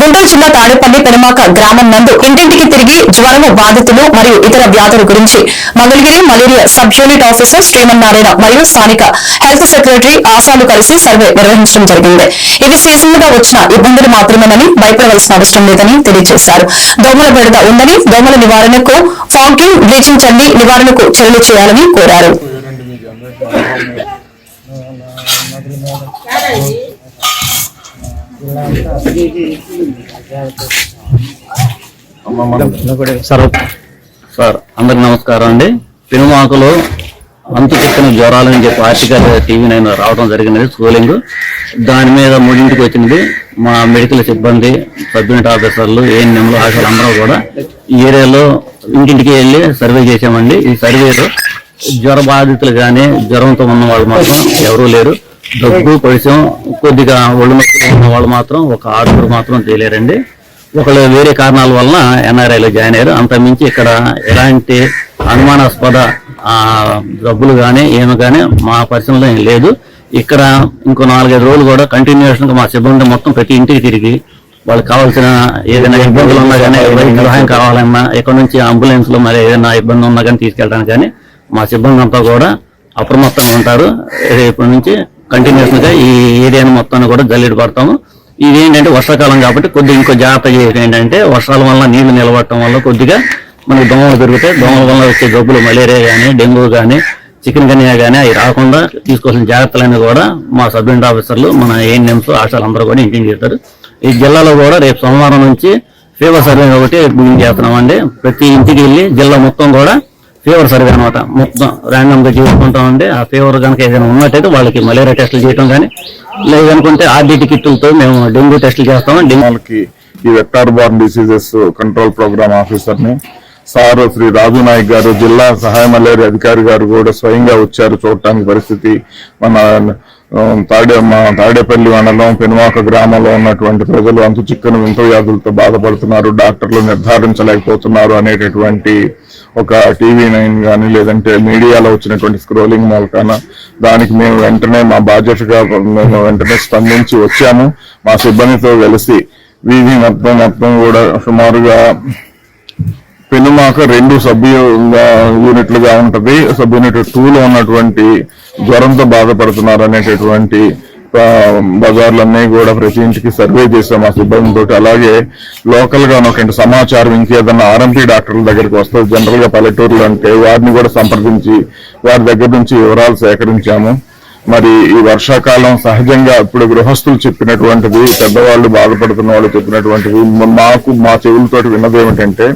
గుంటూరు జిల్లా తాడేపల్లి పెనుమాక గ్రామం నందు ఇంటింటికి తిరిగి జ్వరము బాధితులు మరియు ఇతర వ్యాధుల గురించి Mangalagiri malaria sub unit officer Srimannarayana మరియు స్థానిక హెల్త్ సెక్రటరీ ఆశాలు కలిసి సర్వే నిర్వహించడం జరిగింది. ఇవి సీజనల్గా వచ్చిన ఇబ్బందులు మాత్రమేనని భయపడవలసిన అవసరం లేదని తెలియజేశారు. దోమల బెడద ఉందని దోమల నివారణకు ఫాంకింగ్ బ్లీచింగ్ చల్లి నివారణకు చర్యలు చేయాలని కోరారు. సార్ సార్ అందరికి నమస్కారం అండి. పెనుమాకలో అంతు చిక్కని జ్వరాలని చెప్పి ఆర్టికల్ టీవీ నైన్ రావడం జరిగినది స్కూలింగ్. దాని మీద మూడింటికి వచ్చినది మా మెడికల్ సిబ్బంది సబ్ యూనిట్ ఆఫీసర్లు ఏఎన్ఎంలు ఆశలు అందరూ కూడా ఈ ఏరియాలో ఇంటింటికి వెళ్ళి సర్వే చేసామండి ఈ సర్వేలో జ్వర బాధితులు కానీ జ్వరంతో ఉన్న వాళ్ళు మాత్రం ఎవరూ లేరు. దగ్గు పరిచయం కొద్దిగా ఒళ్ళు నొప్పులు ఉన్న వాళ్ళు మాత్రం ఒక ఆరుగురు మాత్రం తేలేరండి ఒకళ్ళు వేరే కారణాల వలన ఎన్ఆర్ఐలో జాయిన్ అయ్యారు. అంత మించి ఇక్కడ ఎలాంటి అనుమానాస్పద ఆ, జబ్బులు కానీ ఏమి కానీ మా పరిశ్రమలో ఏం లేదు. ఇక్కడ ఇంకో నాలుగైదు రోజులు కూడా కంటిన్యూషన్గా మా సిబ్బంది మొత్తం ప్రతి ఇంటికి తిరిగి వాళ్ళకి కావాల్సిన ఏదైనా ఇబ్బందులు ఉన్నా కానీ సహాయం కావాలన్నా ఇక్కడ నుంచి అంబులెన్స్లో మరి ఏదైనా ఇబ్బంది ఉన్నా కానీ తీసుకెళ్ళడానికి కానీ మా సిబ్బంది అంతా కూడా అప్రమత్తంగా ఉంటారు. రేపటి నుంచి కంటిన్యూస్గా ఈ ఏరియాను మొత్తాన్ని కూడా జల్లెడ పడతాము. ఇది ఏంటంటే వర్షాకాలం కాబట్టి కొద్దిగా ఇంకో జాగ్రత్త చేయడం ఏంటంటే వర్షాల వల్ల నీళ్ళు నిలబడటం వల్ల కొద్దిగా మనకి దోమలు దొరికితే దోమల వల్ల వచ్చే జబ్బులు మలేరియా కానీ డెంగ్యూ కానీ చికెన్ గనియా కానీ అవి రాకుండా తీసుకోవాల్సిన జాగ్రత్తలన్నీ కూడా మా సబ్ యూనిట్ ఆఫీసర్లు మన ఏఎన్ఎంస్ ఆశాలు అందరూ కూడా ఇంటింగ్ చేస్తారు. ఈ జిల్లాలో కూడా రేపు సోమవారం నుంచి ఫీవర్ సర్వే ఒకటి బిగిన్ చేస్తున్నామండి. ప్రతి ఇంటికి వెళ్ళి జిల్లా మొత్తం కూడా ఫీవర్ సరిగా అనమాట. మొత్తం ర్యాండమ్గా గా ఉంటే ఆ ఫీవర్ కనుక ఏదైనా ఉన్నట్టయితే వాళ్ళకి మలేరియా టెస్టులు చేయటం కానీ లేదనుకుంటే ఆర్డీటీ కిట్టులతో మేము డెంగ్యూ టెస్టులు చేస్తాము డెంగ్యూకి ఈ vector borne diseases control program ఆఫీసర్ని సార్ శ్రీ రాజు నాయక్ గారు జిల్లా సహాయ మలేరియా అధికారి గారు కూడా స్వయంగా వచ్చారు చూడటానికి పరిస్థితి. మన తాడే మా తాడేపల్లి మండలం పెనుమాక గ్రామంలో ఉన్నటువంటి ప్రజలు అంతు చిక్కని వింత వ్యాధులతో బాధపడుతున్నారు. డాక్టర్లు నిర్ధారించలేకపోతున్నారు అనేటటువంటి ఒక టీవీ నైన్ కానీ లేదంటే మీడియాలో వచ్చినటువంటి స్క్రోలింగ్ మూలకాన దానికి మేము వెంటనే మా బాధ్యతగా మేము వెంటనే స్పందించి వచ్చాము. మా సిబ్బందితో కలిసి వీధి మొత్తం మొత్తం కూడా సుమారుగా పెనుమాక రెండు సబ్ యూనిట్లుగా ఉంటది. సబ్ యూనిట్ టూలో ఉన్నటువంటి జ్వరంతో బాధపడుతున్నారు అనేటటువంటి బజార్లన్నీ కూడా ప్రతి ఇంటికి సర్వే చేసాం మా సిబ్బందితో అలాగే లోకల్గా ఉన్నటువంటి సమాచారం ఇంకేదన్నా ఆర్ఎంపీ డాక్టర్ల దగ్గరికి వస్తారు జనరల్గా పల్లెటూరులో అంటే వారిని కూడా సంప్రదించి వారి దగ్గర నుంచి వివరాలు సేకరించాము. మరి ఈ వర్షాకాలం సహజంగా ఇప్పుడు గృహస్థులు చెప్పినటువంటిది పెద్దవాళ్ళు బాధపడుతున్న వాళ్ళు చెప్పినటువంటిది మాకు మా చెవులతోటి విన్నది ఏమిటంటే